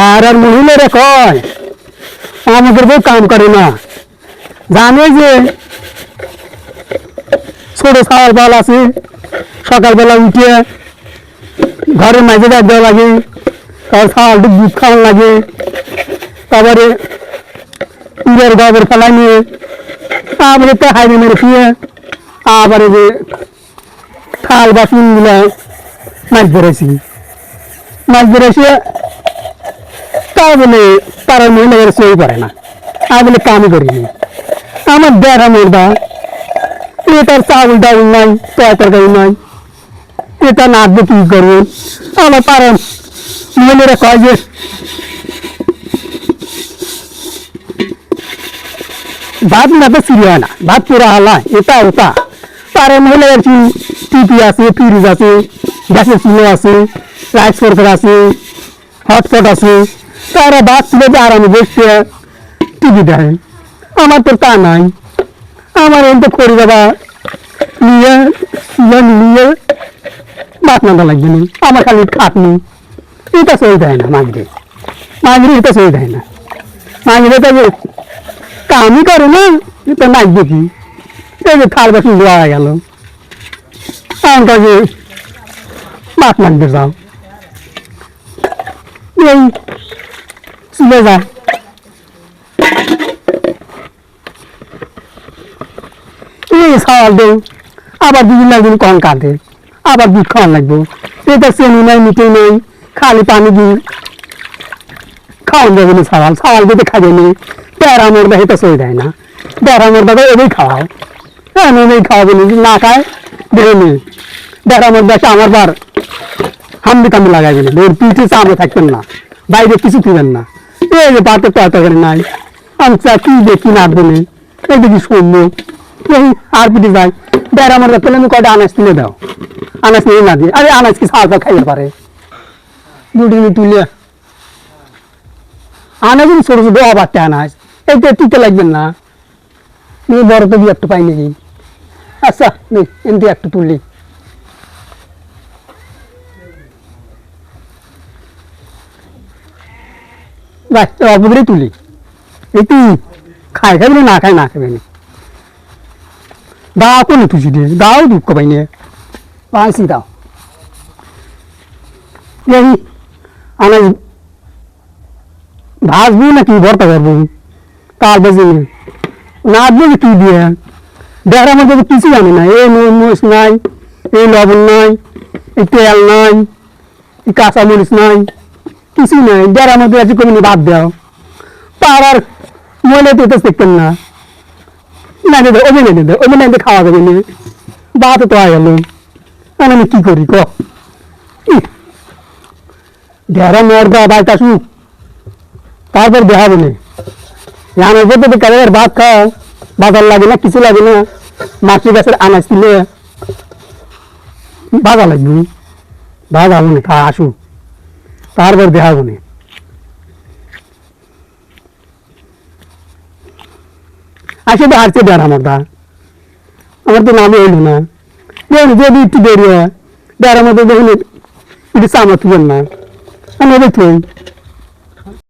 আর আর মহিলারা কয় আমাদের বউ কাম করে না। জানে যে, ছোট ছাওয়াল পাল আছে, সকালবেলা উঠে ঘরের মাঝে ডাক দেওয়া লাগে, তারপর ছাওয়ালটা দুধ খাওয়ান লাগে, তারপরে ইরের গোবর ফেলা নিয়ে, তারপরে তো হাইরে মেরে শুয়ে আবার যে খাল বাসনগুলো মাছ ধরেছি। মাছ ধরেছি তা বলে, তারা মহিলাদের সই করে না। আমি বলে কামই করিনি আমার দেখা মোরদা এটার চাউল ডাউল নাই তয় তরকারি নাই। এটা না আসবে কি করব? আমার পারেন মহিলারা কয় যে, ভাত না তো চুরি হয় না, ভাত পুরা হালা, এটা ওটা। পারে মহিলাদের কি টিপি আছে, ফ্রিজ আছে, গ্যাসের চুলো আছে রাইস কুকার আছে হটপট আছে। ভাত তুলে যে আরামে বসছে টিভি দেখে আমার তো তা নাই। আমার এমনি করি বাবা নিয়ে নিয়ে ভাত লাগবে না। আমার খালি খাটনি এটা সই দেয় না মাগরে মাগরে এটা সই দেয় না। মাগরে তো যে কামই করে না, এটা নাচ দেখি এই যে থাল বাসন ধোয়া গেল। আমার কাছে মাছ লাগবে যাও এই চলে যায় এই সওয়াল দেই আবার দুদিন লাগবে কন কাটে আবার দুধ খাওয়ান লাগবে এটা চেনি নাই মিটে নেই খালি পানি দিয়ে খাওয়ান যাবে না সওয়াল সওয়াল দিতে খাবে নি প্যারা মোরদা এটা সই দেয় না প্যারা মোরদা তো এবেই খাওয়াও হ্যাঁ এবেই খাওয়াবে না যদি না খায় দেখে নি প্যারা মোরদা এসে আমার বার হামদি কামে লাগাইবে না ওর পিঠে চামড়ে থাকবেন না বাইরে কিছু দিবেন না এই পাতে তত করে নাই। আমি চা কি দেখি না বলে। এই দেখি শুনব। এই আর পিঠে যাই, বেড়া আমার পেলে আমি কয়টা আনাজ তুলে দাও। আনাজ নিয়ে না দিয়ে। আরে আনাজ কি সাল খাইতে পারে? দুটি তুলে। আনাজ ছোট ছোট অবারটা আনাজ এইটা টিতে লাগবেন না। নিয়ে বড় তো একটু পাই নাকি। আচ্ছা নেই এমনি একটু তুললি বাচ্চা অপদরে তুলি। তুই খাই খাবি না খাই না খাবি না। দাও কোনো তুই দে দাও দুঃখ পাই নে পাইছি দাও। এই আনাজ ভাজবো নাকি ভর্তা করব? কাল বেজে নে। না আসবে কি দিয়ে? দেখার মধ্যে তো কিছু জানি না। এই নুন মরিচ নাই, এই লবণ নাই, এই তেল নাই, এই কাঁচা মরিচ নাই। কিছু নাই যারা মধ্যে আছে কোনো বাদ দাও। পাড়ার মহিলা তো দেখতেন না। না দে ওবে না দে ওবে না খাওয়া যাবে না। বাদ তো আয় গেল আমি কি করি, ক? দেহারা মরদা বাড়িতে আসুক তারপর দেখাবো না। রান্নার পর তো কাদের ভাত খাও। বাজার লাগে না, কিছু লাগে না। মাছি গাছের আনাজ তুলে বাজার লাগবে। বাজার আসুক তারপর দেখাবো না আসে তো হারছে দেয়ার আমার দা আমার তো নামে হইল না। যদি একটু দেরি হয় দেড় আমার তো দেখুন একটু চামা তুলেন না। আমি তুই